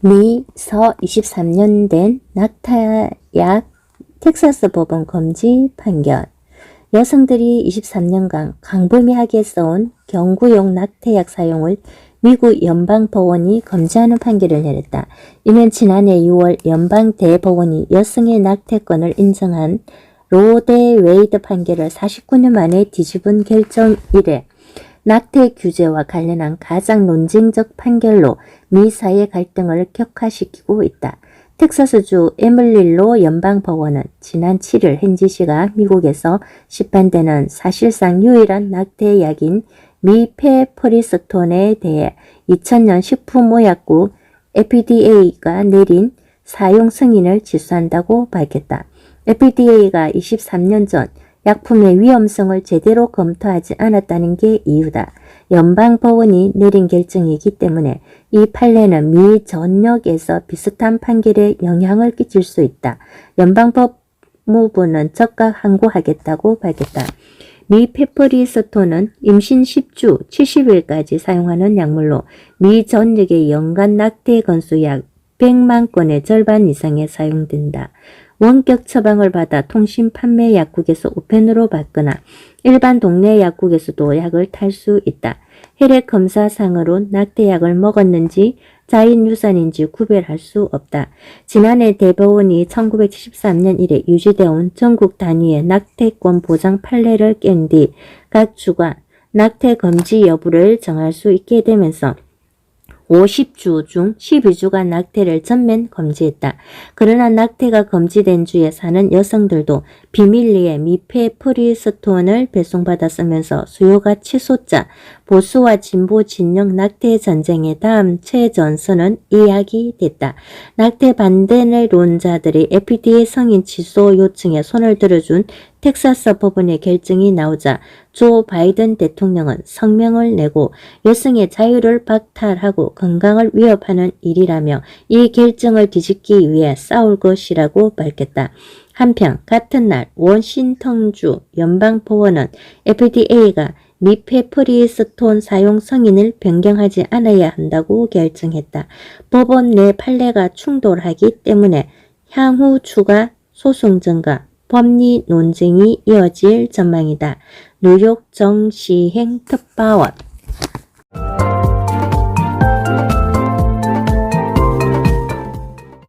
미서 23년 된 낙타약 텍사스 법원 검지 판결. 여성들이 23년간 강범위하게 써온 경구용 낙태약 사용을 미국 연방법원이 검지하는 판결을 내렸다. 이는 지난해 6월 연방대법원이 여성의 낙태권을 인정한 로데 웨이드 판결을 49년 만에 뒤집은 결정 이래 낙태 규제와 관련한 가장 논쟁적 판결로 미 사회 갈등을 격화시키고 있다. 텍사스주 에밀릴로 연방법원은 지난 7일 헨지 씨가 미국에서 시판되는 사실상 유일한 낙태 약인 미페 프리스톤에 대해 2000년 식품의약국 FDA가 내린 사용 승인을 취소한다고 밝혔다. FDA가 23년 전 약품의 위험성을 제대로 검토하지 않았다는 게 이유다. 연방법원이 내린 결정이기 때문에 이 판례는 미 전역에서 비슷한 판결에 영향을 끼칠 수 있다. 연방법무부는 적각 항고하겠다고 밝혔다. 미 페퍼리스톤은 임신 10주 70일까지 사용하는 약물로 미 전역의 연간 낙태 건수 약 100만 건의 절반 이상에 사용된다. 원격 처방을 받아 통신 판매 약국에서 우편으로 받거나 일반 동네 약국에서도 약을 탈 수 있다. 혈액 검사상으로 낙태약을 먹었는지 자인 유산인지 구별할 수 없다. 지난해 대법원이 1973년 이래 유지되어 온 전국 단위의 낙태권 보장 판례를 깬 뒤 각 주가 낙태 금지 여부를 정할 수 있게 되면서 50주 중 12주간 낙태를 전면 금지했다. 그러나 낙태가 금지된 주에 사는 여성들도 비밀리에 미페 프리스톤을 배송받았으면서 수요가 치솟자 보수와 진보 진영 낙태 전쟁의 다음 최전선은 이야기 됐다. 낙태 반대론자들이 FDA 성인 취소 요청에 손을 들어준 텍사스 법원의 결정이 나오자 조 바이든 대통령은 성명을 내고 여성의 자유를 박탈하고 건강을 위협하는 일이라며 이 결정을 뒤집기 위해 싸울 것이라고 밝혔다. 한편 같은 날 워싱턴주 연방법원은 FDA가 미페 프리스톤 사용 성인을 변경하지 않아야 한다고 결정했다. 법원 내 판례가 충돌하기 때문에 향후 추가 소송 증가, 법리 논쟁이 이어질 전망이다. 뉴욕 정시행 특파원